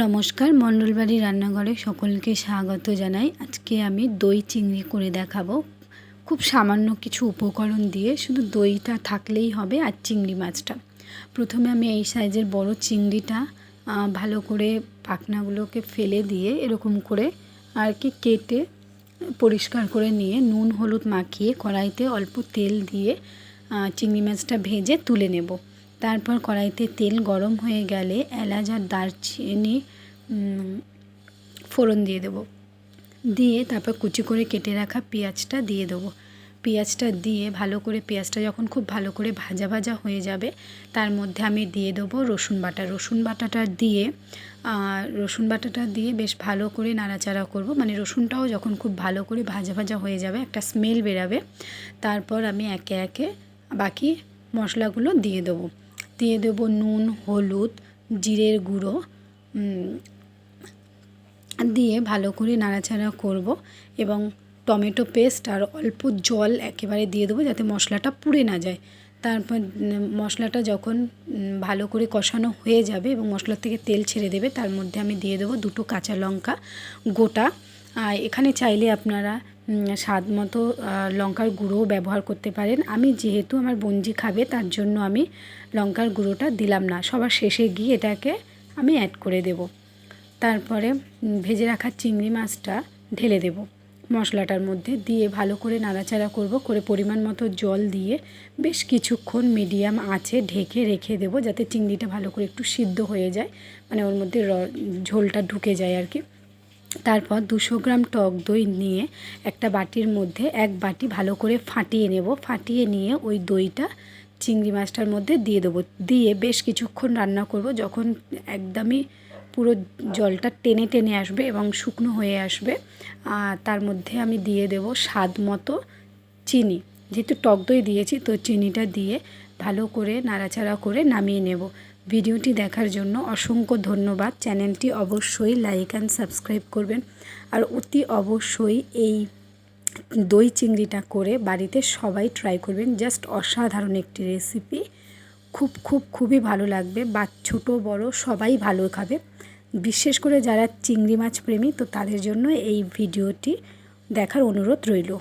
নমস্কার, মণ্ডলবাড়ি রান্নাঘরে সকলকে স্বাগত জানাই। আজকে আমি দই চিংড়ি করে দেখাবো। খুব সামান্য কিছু উপকরণ দিয়ে শুধু দইটা থাকলেই হবে আর চিংড়ি মাছটা। প্রথমে আমি এই সাইজের বড় চিংড়িটা ভালো করে পাখনাগুলোকে ফেলে দিয়ে এরকম করে আর কি কেটে পরিষ্কার করে নিয়ে নুন, হলুদ মাখিয়ে কড়াইতে অল্প তেল দিয়ে চিংড়ি মাছটা ভেজে তুলে নেব। তারপর কড়াইতে তেল গরম হয়ে গেলে এলাচ আর দারচিনি ফোড়ন দিয়ে দেবো। দিয়ে তারপর কুচি করে কেটে রাখা পেঁয়াজটা দিয়ে দেবো। পেঁয়াজটা দিয়ে ভালো করে, পেঁয়াজটা যখন খুব ভালো করে ভাজা ভাজা হয়ে যাবে, তার মধ্যে আমি দিয়ে দেবো রসুন বাটা। রসুন বাটাটা দিয়ে রসুন বাটাটা দিয়ে বেশ ভালো করে নাড়াচাড়া করব। মানে রসুনটাও যখন খুব ভালো করে ভাজা ভাজা হয়ে যাবে, একটা স্মেল বেরাবে। তারপর আমি একে একে বাকি মশলাগুলো দিয়ে দেবো। দিয়ে দেবো নুন, হলুদ, জিরের গুঁড়ো দিয়ে ভালো করে নাড়াচাড়া করব এবং টমেটো পেস্ট আর অল্প জল একেবারে দিয়ে দেবো যাতে মশলাটা পুড়ে না যায়। তারপর মশলাটা যখন ভালো করে কষানো হয়ে যাবে এবং মশলার থেকে তেল ছেড়ে দেবে, তার মধ্যে আমি দিয়ে দেবো দুটো কাঁচা লঙ্কা গোটা। এখানে চাইলে আপনারা স্বাদ মতো লঙ্কার গুঁড়োও ব্যবহার করতে পারেন। আমি যেহেতু আমার বঞ্জি খাবে, তার জন্য আমি লঙ্কার গুঁড়োটা দিলাম না। সবার শেষে গিয়ে এটাকে আমি অ্যাড করে দেবো। তারপরে ভেজে রাখা চিংড়ি মাছটা ঢেলে দেব মশলাটার মধ্যে। দিয়ে ভালো করে নাড়াচাড়া করব, করে পরিমাণ মতো জল দিয়ে বেশ কিছুক্ষণ মিডিয়াম আঁচে ঢেকে রেখে দেবো, যাতে চিংড়িটা ভালো করে একটু সিদ্ধ হয়ে যায়। মানে ওর মধ্যে ঝোলটা ঢুকে যায় আর কি। তারপর দুশো গ্রাম টক দই নিয়ে একটা বাটির মধ্যে এক বাটি ভালো করে ফাটিয়ে নেব। ফাটিয়ে নিয়ে ওই দইটা চিংড়ি মাছটার মধ্যে দিয়ে দেবো। দিয়ে বেশ কিছুক্ষণ রান্না করব যখন একদমই পুরো জলটা টেনে টেনে আসবে এবং শুকনো হয়ে আসবে। তার মধ্যে আমি দিয়ে দেব স্বাদ মতো চিনি। যেহেতু টক দই দিয়েছি, তো চিনিটা দিয়ে ভালো করে নাড়াচাড়া করে নামিয়ে নেব। ভিডিওটি দেখার জন্য অসংখ্য ধন্যবাদ। চ্যানেলটি অবশ্যই লাইক অ্যান্ড সাবস্ক্রাইব করবেন। আর অতি অবশ্যই এই দই চিংড়িটা করে বাড়িতে সবাই ট্রাই করবেন। জাস্ট অসাধারণ একটি রেসিপি খুব খুব, খুবই ভালো লাগবে। বা ছোট, বড় সবাই ভালো খাবে। বিশেষ করে যারা চিংড়ি মাছ প্রেমী, তো তাদের জন্য এই ভিডিওটি দেখার অনুরোধ রইল।